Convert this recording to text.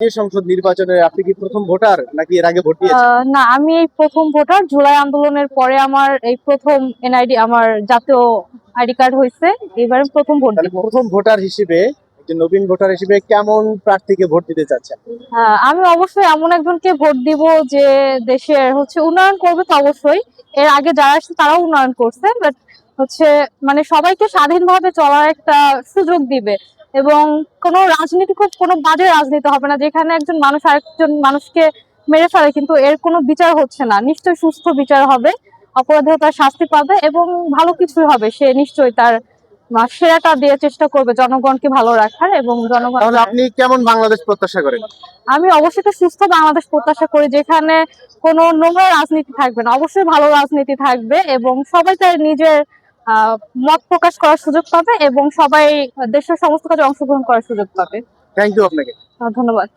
জাতীয় সংসদ নির্বাচনে আপনি কি প্রথম ভোটার নাকি এর আগে ভোট দিয়েছেন? না আমি এই প্রথম ভোটার। জুলাই আন্দোলনের পরে আমার এই প্রথম এনআইডি আমার জাতীয় আইডি কার্ড হয়েছে। এবারে প্রথম ভোট প্রথম ভোটার হিসেবে একজন নবীন ভোটার হিসেবে কেমন প্রার্থীকে ভোট দিতে চাচ্ছেন? আমি অবশ্যই এমন একজনকে ভোট দিব যে দেশের হচ্ছে উন্নয়ন করবে তো অবশ্যই। এর আগে যারা আসছে তারাও উন্নয়ন করছে বাট হচ্ছে মানে সবাইকে স্বাধীনভাবে চলার একটা সুযোগ দিবে। এবং কোনো রাজনীতি খুব কোনো বাজে রাজনীতি হবে না যেখানে একজন মানুষ আরেকজন মানুষকে মেরে ফেলে কিন্তু এর কোনো বিচার হচ্ছে না। নিশ্চয় সুস্থ বিচার হবে অপরাধীরা তার শাস্তি পাবে এবং ভালো কিছুই হবে। সে নিশ্চয়ই তার সেরাটা দিয়ে চেষ্টা করবে জনগণকে ভালো রাখার এবং জনগণ আপনি কেমন বাংলাদেশ প্রত্যাশা করেন? আমি অবশ্যই একটা সুস্থ বাংলাদেশ প্রত্যাশা করি যেখানে কোনো নোংরা রাজনীতি থাকবে না। অবশ্যই ভালো রাজনীতি থাকবে এবং সবাই তার নিজের মত প্রকাশ করার সুযোগ পাবে এবং সবাই দেশের সমস্ত কাজে অংশগ্রহণ করার সুযোগ পাবে। থ্যাংক ইউ আপনাকে। ধন্যবাদ।